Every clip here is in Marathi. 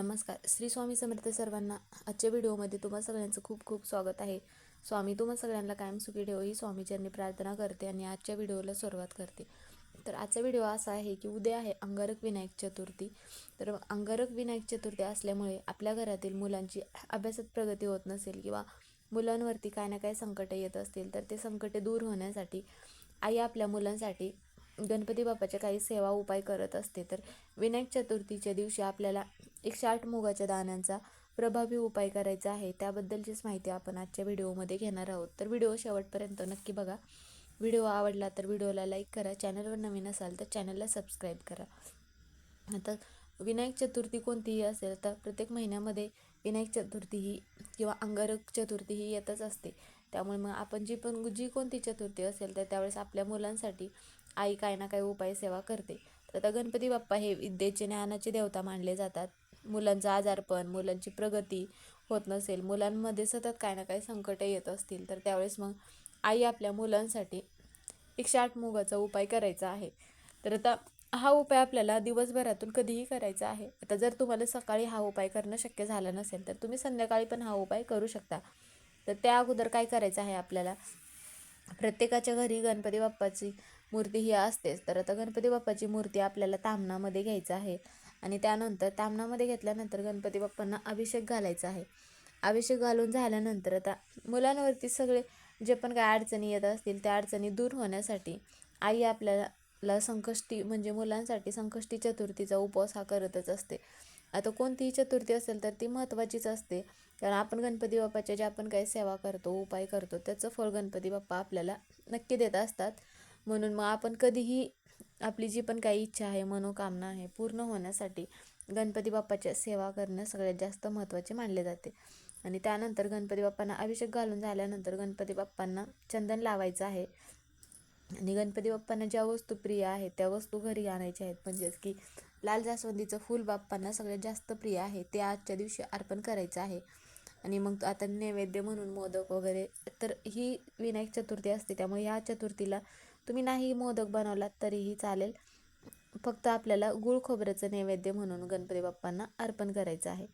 नमस्कार. श्री स्वामी समर्थ सर्वांना आजच्या व्हिडिओमध्ये तुम्हा सगळ्यांचं खूप खूप स्वागत आहे. स्वामी तुम्हा सगळ्यांना कायम सुखी ठेव ही स्वामीचरणी प्रार्थना करते आणि आजच्या व्हिडिओला सुरुवात करते. तर आजचा व्हिडिओ असा आहे की उद्या आहे अंगारक विनायक चतुर्थी. तर अंगारक विनायक चतुर्थी असल्यामुळे आपल्या घरातील मुलांची अभ्यासात प्रगती होत नसेल किंवा मुलांवरती काय ना काय संकटं येत असतील तर ते संकटे दूर होण्यासाठी आई आपल्या मुलांसाठी गणपती बाप्पाच्या काही सेवा उपाय करत असते तर विनायक चतुर्थीच्या दिवशी आपल्याला एकशे आठ मुगाच्या दाण्यांचा प्रभावी उपाय करायचा आहे. त्याबद्दलचीच माहिती आपण आजच्या व्हिडिओमध्ये घेणार आहोत. तर व्हिडिओ शेवटपर्यंत नक्की बघा. व्हिडिओ आवडला तर व्हिडिओला लाईक करा. चॅनलवर नवीन असाल तर चॅनलला सबस्क्राईब करा. आता विनायक चतुर्थी कोणतीही असेल तर प्रत्येक महिन्यामध्ये विनायक चतुर्थी ही किंवा अंगारक चतुर्थी ही येतच असते. त्यामुळे मग आपण जी पण जी कोणती चतुर्थी असेल तर त्यावेळेस आपल्या मुलांसाठी आई काय ना काय उपाय सेवा करते. तर आता गणपती बाप्पा हे विद्येचे ज्ञानाचे देवता मानले जातात. मुलांचं आजारपण मुलांची प्रगती होत नसेल मुलांमध्ये सतत काय ना काय संकट येत असतील तर त्यावेळेस मग आई आपल्या मुलांसाठी एकशे आठ मुगाचा उपाय करायचा आहे. तर आता हा उपाय आपल्याला दिवसभरातून कधीही करायचा आहे. आता जर तुम्हाला सकाळी हा उपाय करणं शक्य झालं नसेल तर तुम्ही संध्याकाळी पण हा उपाय करू शकता. तर त्या अगोदर काय करायचं आहे आपल्याला? प्रत्येकाच्या घरी गणपती बाप्पाची मूर्ती ही असतेच. तर आता गणपती बाप्पाची मूर्ती आपल्याला तामणामध्ये घ्यायचं आहे. आणि त्यानंतर तामणामध्ये घेतल्यानंतर गणपती बाप्पांना अभिषेक घालायचा आहे. अभिषेक घालून झाल्यानंतर आता मुलांवरती सगळे जे पण काय अडचणी येत असतील त्या अडचणी दूर होण्यासाठी आई आपल्याला संकष्टी म्हणजे मुलांसाठी संकष्टी चतुर्थीचा उपवास हा करतच असते. आता कोणतीही चतुर्थी असेल तर ती महत्त्वाचीच असते. कारण आपण गणपती बाप्पाच्या ज्या आपण काही सेवा करतो उपाय करतो त्याचं फळ गणपती बाप्पा आपल्याला नक्की देत असतात. म्हणून मग आपण कधीही आपली जी पण काही इच्छा आहे मनोकामना आहे पूर्ण होण्यासाठी गणपती बाप्पाच्या सेवा करणं सगळ्यात जास्त महत्त्वाचे मानले जाते. आणि त्यानंतर गणपती बाप्पांना अभिषेक घालून झाल्यानंतर गणपती बाप्पांना चंदन लावायचं आहे. आणि गणपती बाप्पांना ज्या वस्तू प्रिय आहेत त्या वस्तू घरी आणायच्या आहेत. म्हणजेच की लाल जास्वंदीचं फूल बाप्पांना सगळ्यात जास्त प्रिय आहे ते आजच्या दिवशी अर्पण करायचं आहे. आणि मग आता नैवेद्य म्हणून मोदक वगैरे तर ही विनायक चतुर्थी असते. त्यामुळे ह्या चतुर्थीला तुम्ही नाही मोदक बनवलात तरीही चालेल. फक्त आपल्याला गुळ खोबऱ्याचं नैवेद्य म्हणून गणपती बाप्पांना अर्पण करायचं आहे.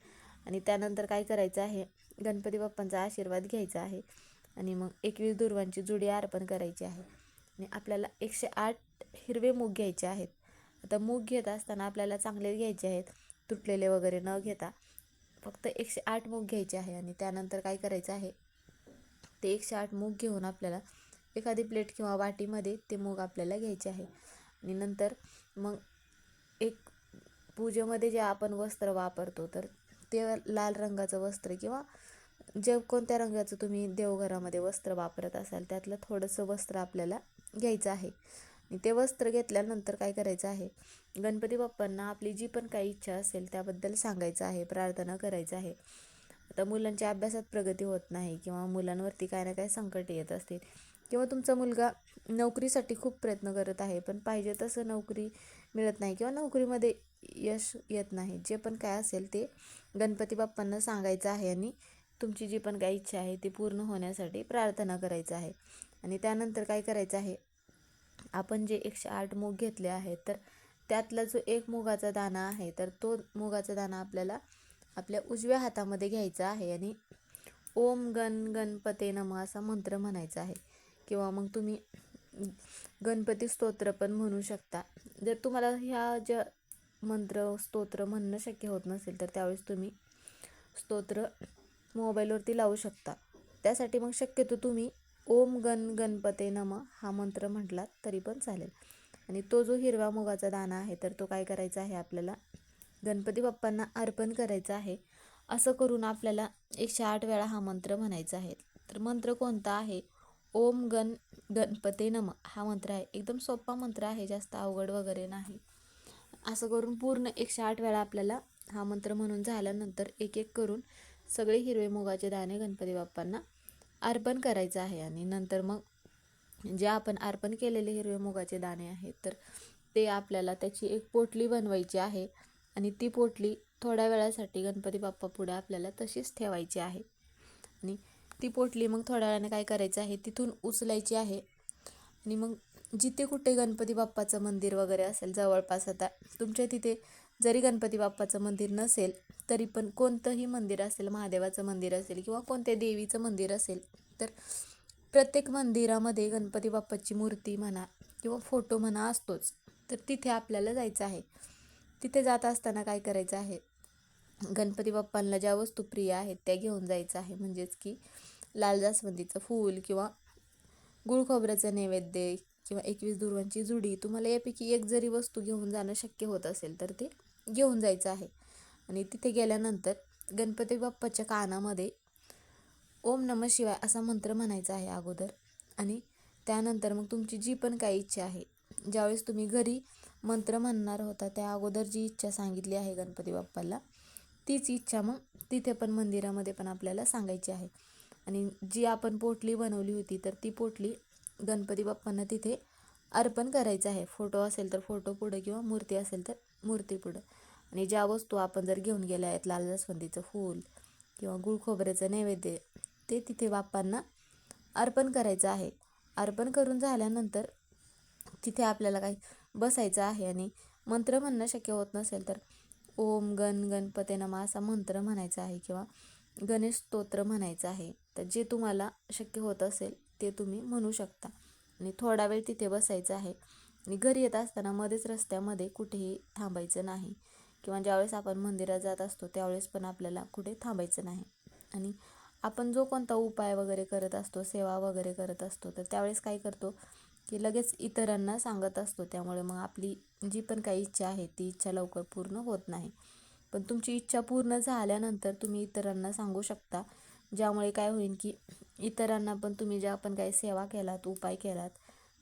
आणि त्यानंतर काय करायचं आहे? गणपती बाप्पांचा आशीर्वाद घ्यायचा आहे. आणि मग एकवीस दुर्वांची जुडी अर्पण करायची आहे. आणि आपल्याला एकशे आठ हिरवे मूग घ्यायचे आहेत. आता मूग घेत असताना आपल्याला चांगले घ्यायचे आहेत. तुटलेले वगैरे न घेता फक्त एकशे आठ मूग घ्यायचे आहे. आणि त्यानंतर काय करायचं आहे? ते एकशे आठ मूग घेऊन आपल्याला एखादी प्लेट किंवा वाटीमध्ये ते मूग आपल्याला घ्यायचे आहे. आणि नंतर मग एक पूजेमध्ये जे आपण वस्त्र वापरतो तर ते लाल रंगाचं वस्त्र किंवा जे कोणत्या रंगाचं तुम्ही देवघरामध्ये वस्त्र वापरत असाल त्यातलं थोडंसं वस्त्र आपल्याला घ्यायचं आहे. आणि ते वस्त्र घेतल्यानंतर काय करायचं आहे? गणपती बाप्पांना आपली जी पण काही इच्छा असेल त्याबद्दल सांगायचं आहे प्रार्थना करायचं आहे. आता मुलांच्या अभ्यासात प्रगती होत नाही किंवा मुलांवरती काय ना काय संकट येत असतील किंवा तुमचा मुलगा नोकरीसाठी खूप प्रयत्न करत आहे पण पाहिजे तसं नोकरी मिळत नाही किंवा नोकरीमध्ये यश येत नाही. जे पण काय असेल ते गणपती बाप्पांना सांगायचं आहे आणि तुमची जी पण काही इच्छा आहे ती पूर्ण होण्यासाठी प्रार्थना करायचं आहे. आणि त्यानंतर काय करायचं आहे आपण जे एकशे आठ मूग घेतले आहेत तर त्यातला जो एक मुगाचा दाणा आहे तर तो मुगाचा दाणा आपल्याला आपल्या उजव्या हातामध्ये घ्यायचा आहे आणि ओम गण गणपते नम असा मंत्र म्हणायचा आहे. किंवा मग तुम्ही गणपती स्तोत्र पण म्हणू शकता. जर तुम्हाला ह्या ज्या मंत्र स्तोत्र म्हणणं शक्य होत नसेल तर त्यावेळेस तुम्ही स्तोत्र मोबाईलवरती लावू शकता. त्यासाठी मग शक्यतो तुम्ही ओम गण गणपते नम हा मंत्र म्हटलात तरी पण चालेल. आणि तो जो हिरवा मुगाचा दाणा आहे तर तो काय करायचा आहे आपल्याला? गणपती बाप्पांना अर्पण करायचा आहे. असं करून आपल्याला एकशे आठ वेळा हा मंत्र म्हणायचा आहे. तर मंत्र कोणता आहे? ओम गण गणपते नम हा मंत्र आहे. एकदम सोपा मंत्र आहे जास्त अवघड वगैरे नाही. असं करून पूर्ण एकशे आठ वेळा आपल्याला हा मंत्र म्हणून झाल्यानंतर एक एक करून सगळे हिरवे मुगाचे दाणे गणपती बाप्पांना अर्पण करायचं आहे आणि नंतर मग जे आपण अर्पण केलेले हिरवे मुगाचे दाणे आहेत तर ते आपल्याला त्याची एक पोटली बनवायची आहे आणि ती पोटली थोड्या वेळासाठी गणपती बाप्पा पुढे आपल्याला तशीच ठेवायची आहे. आणि ती पोटली मग थोड्या वेळाने काय करायचं आहे तिथून उचलायची आहे. आणि मग जिथे कुठे गणपती बाप्पाचं मंदिर वगैरे असेल जवळपास आता तुमच्या तिथे जरी गणपती बाप्पाचं मंदिर नसेल तरी पण कोणतंही मंदिर असेल महादेवाचं मंदिर असेल किंवा कोणत्या देवीचं मंदिर असेल तर प्रत्येक मंदिरामध्ये गणपती बाप्पाची मूर्ती म्हणा किंवा फोटो म्हणा असतोच. तर तिथे आपल्याला जायचं आहे. तिथे जात असताना काय करायचं आहे? गणपती बाप्पांना ज्या वस्तू प्रिय आहेत त्या घेऊन जायचं आहे. म्हणजेच की लाल जास्वंदीचं फूल किंवा गुळ खोबऱ्याचं नैवेद्य किंवा एकवीस दुर्वांची जुडी तुम्हाला यापैकी एक जरी वस्तू घेऊन जाणं शक्य होत असेल तर ते घेऊन जायचं आहे. आणि तिथे गेल्यानंतर गणपती बाप्पाच्या कानामध्ये ओम नम शिवाय असा मंत्र म्हणायचा आहे अगोदर. आणि त्यानंतर मग तुमची जी पण काही इच्छा आहे ज्यावेळेस तुम्ही घरी मंत्र म्हणणार होता त्या अगोदर जी इच्छा सांगितली आहे गणपती बाप्पाला तीच इच्छा मग तिथे पण मंदिरामध्ये पण आपल्याला सांगायची आहे. आणि जी आपण पोटली बनवली होती तर ती पोटली गणपती बाप्पांना तिथे अर्पण करायचं आहे. फोटो असेल तर फोटो पुढं किंवा मूर्ती असेल तर मूर्ती पुढं. आणि ज्या वस्तू आपण जर घेऊन गेल्या आहेत लाल जास्वंदीचं फूल किंवा गुळ खोबऱ्याचं नैवेद्य ते तिथे बाप्पांना अर्पण करायचं आहे. अर्पण करून झाल्यानंतर तिथे आपल्याला काही बसायचं आहे आणि मंत्र म्हणणं शक्य होत नसेल तर ओम गण गणपते नमा असा मंत्र म्हणायचा आहे किंवा गणेश स्तोत्र म्हणायचं आहे. तर जे तुम्हाला शक्य होत असेल ते तुम्ही म्हणू शकता. आणि थोडा वेळ तिथे बसायचं आहे. आणि घरी येत असताना मध्येच रस्त्यामध्ये कुठेही थांबायचं नाही. किंवा ज्यावेळेस आपण मंदिरात जात असतो त्यावेळेस पण आपल्याला कुठे थांबायचं नाही. आणि आपण जो कोणता उपाय वगैरे करत असतो सेवा वगैरे करत असतो तर त्यावेळेस काय करतो? की लगेच इतरांना सांगत असतो. त्यामुळे मग आपली जी पण काही इच्छा आहे ती इच्छा लवकर पूर्ण होत नाही. पण तुमची इच्छा पूर्ण झाल्यानंतर तुम्ही इतरांना सांगू शकता. ज्यामुळे काय होईल की इतरांना पण तुम्ही ज्या पण काही सेवा केलात उपाय केलात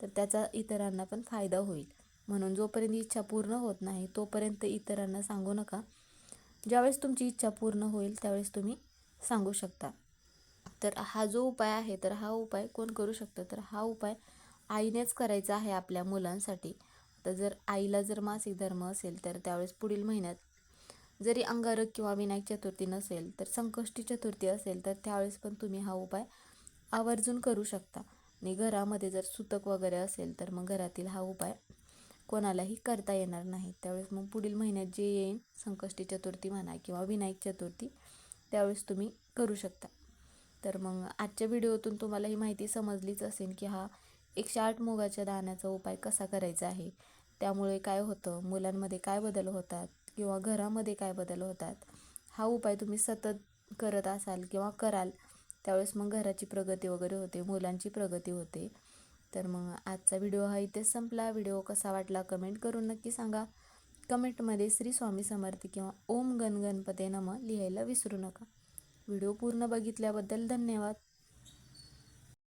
तर त्याचा इतरांना पण फायदा होईल. म्हणून जोपर्यंत इच्छा पूर्ण होत नाही तोपर्यंत इतरांना सांगू नका. ज्यावेळेस तुमची इच्छा पूर्ण होईल त्यावेळेस तुम्ही सांगू शकता. तर हा जो उपाय आहे तर हा उपाय कोण करू शकतं? तर हा उपाय आईनेच करायचं आहे आपल्या मुलांसाठी. तर जर आईला जर मासिक धर्म असेल तर त्यावेळेस पुढील महिन्यात जरी अंगारक किंवा विनायक चतुर्थी नसेल तर संकष्टी चतुर्थी असेल तर त्यावेळेस पण तुम्ही हा उपाय आवर्जून करू शकता. आणि घरामध्ये जर सुतक वगैरे असेल तर मग घरातील हा उपाय कोणालाही करता येणार नाही. त्यावेळेस मग पुढील महिन्यात जे येईल संकष्टी चतुर्थी म्हणा किंवा विनायक चतुर्थी त्यावेळेस तुम्ही करू शकता. तर मग आजच्या व्हिडिओतून तुम्हाला ही माहिती समजलीच असेल की हा एकशे आठ मुगाच्या दाण्याचा उपाय कसा करायचा आहे? त्यामुळे काय होतं? मुलांमध्ये काय बदल होतात? किंवा घरामध्ये काय बदल होतात? हा उपाय तुम्ही सतत करत असाल किंवा कराल त्यावेळेस मग घराची प्रगती वगैरे होते मुलांची प्रगती होते. तर मग आजचा व्हिडिओ हा इथेच संपला. व्हिडिओ कसा वाटला कमेंट करून नक्की सांगा. कमेंटमध्ये श्री स्वामी समर्थ किंवा ओम गण गणपते नम लिहायला विसरू नका. व्हिडिओ पूर्ण बघितल्याबद्दल धन्यवाद.